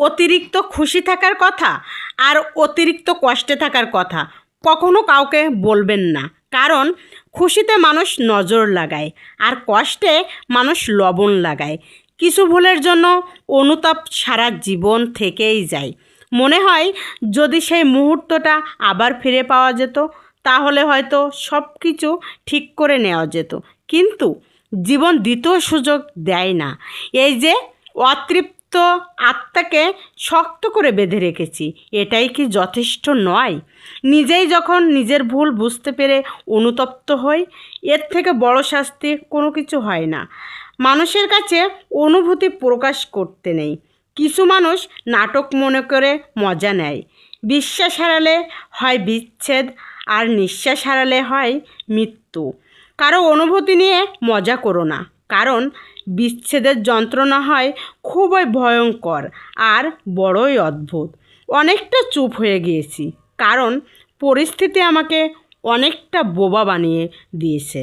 অতিরিক্ত খুশি থাকার কথা আর অতিরিক্ত কষ্টে থাকার কথা কখনো কাউকে বলবেন না। কারণ খুশিতে মানুষ নজর লাগায় আর কষ্টে মানুষ লবণ লাগায়। কিছু ভুলের জন্য অনুতাপ সারা জীবন থেকেই যায়। মনে হয় যদি সেই মুহূর্তটা আবার ফিরে পাওয়া যেত, তাহলে হয়তো সব কিছু ঠিক করে নেওয়া যেত। কিন্তু জীবন দ্বিতীয় সুযোগ দেয় না। এই যে অতৃপ্ত আত্মাকে শক্ত করে বেঁধে রেখেছি। এটাই কি যথেষ্ট নয়? নিজেই যখন নিজের ভুল বুঝতে পেরে অনুতপ্ত হই, এর থেকে বড় শাস্তি কোনো কিছু হয় না। মানুষের কাছে অনুভূতি প্রকাশ করতে নেই। কিছু মানুষ নাটক মনে করে মজা নেয়। বিশ্বাস হারালে হয় বিচ্ছেদ, আর নিঃশ্বাস হারালে হয় মৃত্যু। কারও অনুভূতি নিয়ে মজা করো না। কারণ বিচ্ছেদের যন্ত্রণা হয় খুবই ভয়ঙ্কর আর বড়ই অদ্ভুত। অনেকটা চুপ হয়ে গিয়েছি, কারণ পরিস্থিতি আমাকে অনেকটা বোবা বানিয়ে দিয়েছে।